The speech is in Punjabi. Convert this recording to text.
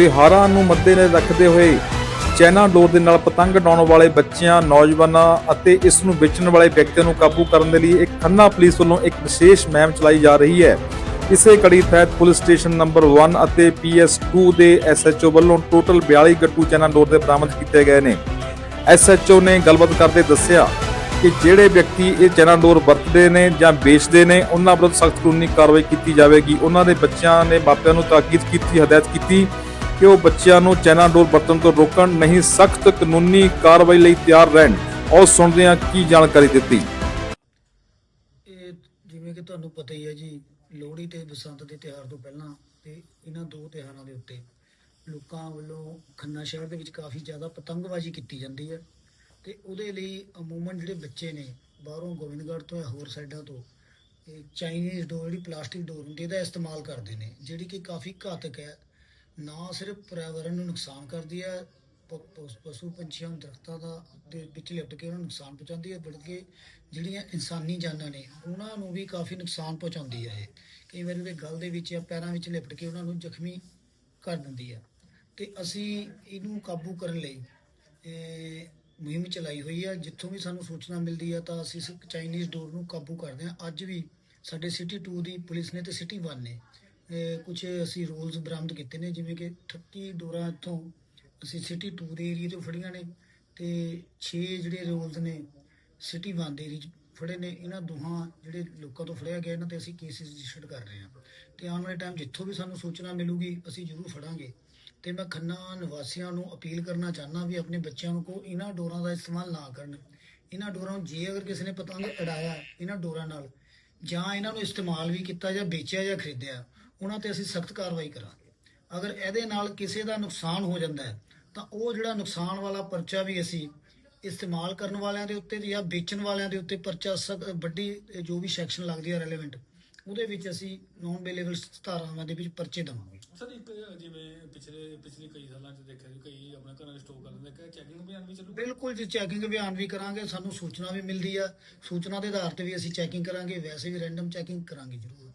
ਤਿਉਹਾਰਾਂ ਨੂੰ ਮੱਦੇਨਜ਼ਰ ਰੱਖਦੇ ਹੋਏ ਚੈਨਾ ਡੋਰ ਦੇ ਨਾਲ ਪਤੰਗ ਉਡਾਉਣ ਵਾਲੇ ਬੱਚਿਆਂ, ਨੌਜਵਾਨਾਂ ਅਤੇ ਇਸ ਨੂੰ ਵੇਚਣ ਵਾਲੇ ਵਿਅਕਤੀਆਂ ਨੂੰ ਕਾਬੂ ਕਰਨ ਦੇ ਲਈ ਇੱਕ ਖੰਨਾ ਪੁਲਿਸ ਵੱਲੋਂ ਇੱਕ ਵਿਸ਼ੇਸ਼ ਮੁਹਿੰਮ ਚਲਾਈ ਜਾ ਰਹੀ ਹੈ। ਇਸੇ ਕੜੀ ਤਹਿਤ ਪੁਲਿਸ ਸਟੇਸ਼ਨ ਨੰਬਰ 1 ਅਤੇ PS2 ਦੇ ਐਸਐਚਓ ਵੱਲੋਂ ਟੋਟਲ 42 ਗੱਟੂ ਚੈਨਾ ਡੋਰ ਦੇ ਬਰਾਮਦ ਕੀਤੇ ਗਏ ਨੇ। ਐਸਐਚਓ ਨੇ ਗੱਲਬਾਤ ਕਰਦੇ ਦੱਸਿਆ ਕਿ ਜਿਹੜੇ ਵਿਅਕਤੀ ਇਹ ਚੈਨਾ ਡੋਰ ਵਰਤਦੇ ਨੇ ਜਾਂ ਵੇਚਦੇ ਨੇ, ਉਹਨਾਂ ਵਿਰੁੱਧ ਸਖਤ ਕਾਨੂੰਨੀ ਕਾਰਵਾਈ ਕੀਤੀ ਜਾਵੇਗੀ। ਉਹਨਾਂ ਦੇ ਬੱਚਿਆਂ ਨੇ ਮਾਪਿਆਂ ਨੂੰ ਤਾਕੀਦ ਕੀਤੀ, ਹਦਾਇਤ ਕੀਤੀ ਕਿ ਉਹ ਬੱਚਿਆਂ ਨੂੰ ਚੈਨਾ ਡੋਰ ਵਰਤਣ ਤੋਂ ਰੋਕਣ ਨਹੀਂ, ਸਖਤ ਕਾਨੂੰਨੀ ਕਾਰਵਾਈ ਲਈ ਤਿਆਰ ਰਹਿਣ। ਔਰ ਸੁਣਦੇ ਹਾਂ ਕੀ ਜਾਣਕਾਰੀ ਦਿੱਤੀ। ਇਹ ਜਿਵੇਂ ਕਿ ਤੁਹਾਨੂੰ ਪਤਾ ਹੀ ਹੈ ਜੀ, ਲੋਹੜੀ ਤੇ ਬਸੰਤ ਦੇ ਤਿਉਹਾਰ ਤੋਂ ਪਹਿਲਾਂ ਤੇ ਇਹਨਾਂ ਦੋ ਤਿਉਹਾਰਾਂ ਦੇ ਉੱਤੇ ਲੋਕਾਂ ਵੱਲੋਂ ਖੰਨਾ ਸ਼ਹਿਰ ਦੇ ਵਿੱਚ ਕਾਫੀ ਜ਼ਿਆਦਾ ਪਤੰਗਬਾਜ਼ੀ ਕੀਤੀ ਜਾਂਦੀ ਹੈ ਤੇ ਉਹਦੇ ਲਈ ਅਮੂਮਨ ਜਿਹੜੇ ਬੱਚੇ ਨੇ ਬਾਹਰੋਂ ਗੋਬਿੰਦਗੜ੍ਹ ਤੋਂ ਜਾਂ ਹੋਰ ਸਾਈਡਾਂ ਤੋਂ, ਇਹ ਚਾਈਨੀਜ਼ ਡੋਰ ਜਿਹੜੀ ਪਲਾਸਟਿਕ ਡੋਰ ਹੁੰਦੀ ਹੈ, ਇਹਦਾ ਇਸਤੇਮਾਲ ਕਰਦੇ ਨੇ, ਜਿਹੜੀ ਕਿ ਕਾਫੀ ਘਾਤਕ ਹੈ। ਨਾ ਸਿਰਫ ਪਰਿਆਵਰਨ ਨੂੰ ਨੁਕਸਾਨ ਕਰਦੀ ਹੈ ਪਸ਼ੂ ਪੰਛੀਆਂ ਦਰਖਤਾਂ ਦਾ ਦੇ ਵਿੱਚ ਲਿਪਟ ਕੇ ਉਹਨਾਂ ਨੂੰ ਨੁਕਸਾਨ ਪਹੁੰਚਾਉਂਦੀ ਹੈ, ਬਲਕਿ ਜਿਹੜੀਆਂ ਇਨਸਾਨੀ ਜਾਨਾਂ ਨੇ, ਉਹਨਾਂ ਨੂੰ ਵੀ ਕਾਫੀ ਨੁਕਸਾਨ ਪਹੁੰਚਾਉਂਦੀ ਹੈ ਇਹ। ਕਈ ਵਾਰੀ ਉਹਦੇ ਗਲ ਦੇ ਵਿੱਚ ਜਾਂ ਪੈਰਾਂ ਵਿੱਚ ਲਿਪਟ ਕੇ ਉਹਨਾਂ ਨੂੰ ਜ਼ਖਮੀ ਕਰ ਦਿੰਦੀ ਹੈ। ਤੇ ਅਸੀਂ ਇਹਨੂੰ ਕਾਬੂ ਕਰਨ ਲਈ ਮੁਹਿੰਮ ਚਲਾਈ ਹੋਈ ਹੈ। ਜਿੱਥੋਂ ਵੀ ਸਾਨੂੰ ਸੂਚਨਾ ਮਿਲਦੀ ਹੈ, ਤਾਂ ਅਸੀਂ ਇਸ ਚਾਈਨੀਜ਼ ਡੋਰ ਨੂੰ ਕਾਬੂ ਕਰਦੇ ਹਾਂ। ਅੱਜ ਵੀ ਸਾਡੇ ਸਿਟੀ 2 ਦੀ ਪੁਲਿਸ ਨੇ ਤੇ ਸਿਟੀ 1 ਨੇ ਕੁਝ ਅਸੀਂ ਰੂਲਸ ਬਰਾਮਦ ਕੀਤੇ ਨੇ, ਜਿਵੇਂ ਕਿ 38 ਡੋਰਾਂ ਇੱਥੋਂ ਅਸੀਂ ਸਿਟੀ 2 ਦੇ ਏਰੀਆ ਤੋਂ ਫੜੀਆਂ ਨੇ ਤੇ 6 ਜਿਹੜੇ ਰੂਲਸ ਨੇ ਸਿਟੀ 1 ਦੇ ਏਰੀਆ 'ਚ ਫੜੇ ਨੇ। ਇਹਨਾਂ ਦੋਹਾਂ ਜਿਹੜੇ ਲੋਕਾਂ ਤੋਂ ਫੜਿਆ ਗਿਆ, ਇਹਨਾਂ ਤੇ ਅਸੀਂ ਕੇਸਿਸ ਰਜਿਸਟਰ ਕਰ ਰਹੇ ਹਾਂ। ਤੇ ਆਉਣ ਵਾਲੇ ਟਾਈਮ ਜਿੱਥੋਂ ਵੀ ਸਾਨੂੰ ਸੂਚਨਾ ਮਿਲੂਗੀ, ਅਸੀਂ ਜ਼ਰੂਰ ਫੜਾਂਗੇ। ਤੇ ਮੈਂ ਖੰਨਾ ਨਿਵਾਸੀਆਂ ਨੂੰ ਅਪੀਲ ਕਰਨਾ ਚਾਹੁੰਦਾ ਵੀ ਆਪਣੇ ਬੱਚਿਆਂ ਨੂੰ ਕੋ ਇਹਨਾਂ ਡੋਰਾਂ ਦਾ ਇਸਤੇਮਾਲ ਨਾ ਕਰਨ। ਇਹਨਾਂ ਡੋਰਾਂ ਨੂੰ ਜੇ ਅਗਰ ਕਿਸੇ ਨੇ ਪਤੰਗ ਉਡਾਇਆ ਇਹਨਾਂ ਡੋਰਾਂ ਨਾਲ, ਜਾਂ ਇਹਨਾਂ ਨੂੰ ਇਸਤੇਮਾਲ ਵੀ ਕੀਤਾ ਜਾਂ ਵੇਚਿਆ ਜਾਂ ਖਰੀਦਿਆ ਉਹਨਾਂ ਤੇ ਅਸੀਂ ਸਖਤ ਕਾਰਵਾਈ ਕਰਾਂਗੇ। ਅਗਰ ਇਹਦੇ ਨਾਲ ਕਿਸੇ ਦਾ ਨੁਕਸਾਨ ਹੋ ਜਾਂਦਾ ਹੈ ਤਾਂ ਉਹ ਜਿਹੜਾ ਨੁਕਸਾਨ ਵਾਲਾ ਪਰਚਾ ਵੀ ਅਸੀਂ ਇਸਤੇਮਾਲ ਕਰਨ ਵਾਲਿਆਂ ਦੇ ਉੱਤੇ ਜਾਂ ਵੇਚਣ ਵਾਲਿਆਂ ਦੇ ਉੱਤੇ ਪਰਚਾ ਸਖ਼ਤ- ਵੱਡੀ ਜੋ ਵੀ ਸੈਕਸ਼ਨ ਲੱਗਦੀ ਹੈ ਰੈਲੇਵੈਂਟ ਉਹਦੇ ਵਿੱਚ ਅਸੀਂ ਨੌਨ ਬੇਲੇਬਲ ਧਾਰਾਵਾਂ ਦੇ ਵਿੱਚ ਪਰਚੇ ਦੇਵਾਂਗੇ। ਸਰ ਇੱਕ ਜਿਵੇਂ ਪਿਛਲੇ ਪਿਛਲੇ ਕਈ ਸਾਲਾਂ 'ਚ ਦੇਖਿਆ ਜੀ ਕਈ ਆਪਣੇ ਘਰਾਂ 'ਚ ਸਟੋਰ ਕਰ ਲੈਂਦੇ ਕਿ ਚੈਕਿੰਗ ਅਭਿਆਨ ਵੀ ਚੱਲੂ? ਬਿਲਕੁਲ ਜੀ ਚੈਕਿੰਗ ਅਭਿਆਨ ਵੀ ਕਰਾਂਗੇ ਸਾਨੂੰ ਸੂਚਨਾ ਵੀ ਮਿਲਦੀ ਆ। ਸੂਚਨਾ ਦੇ ਆਧਾਰ ਤੇ ਵੀ ਅਸੀਂ ਚੈਕਿੰਗ ਕਰਾਂਗੇ ਵੈਸੇ ਵੀ ਰੈਂਡਮ ਚੈਕਿੰਗ ਕਰਾਂਗੇ ਜ਼ਰੂਰ।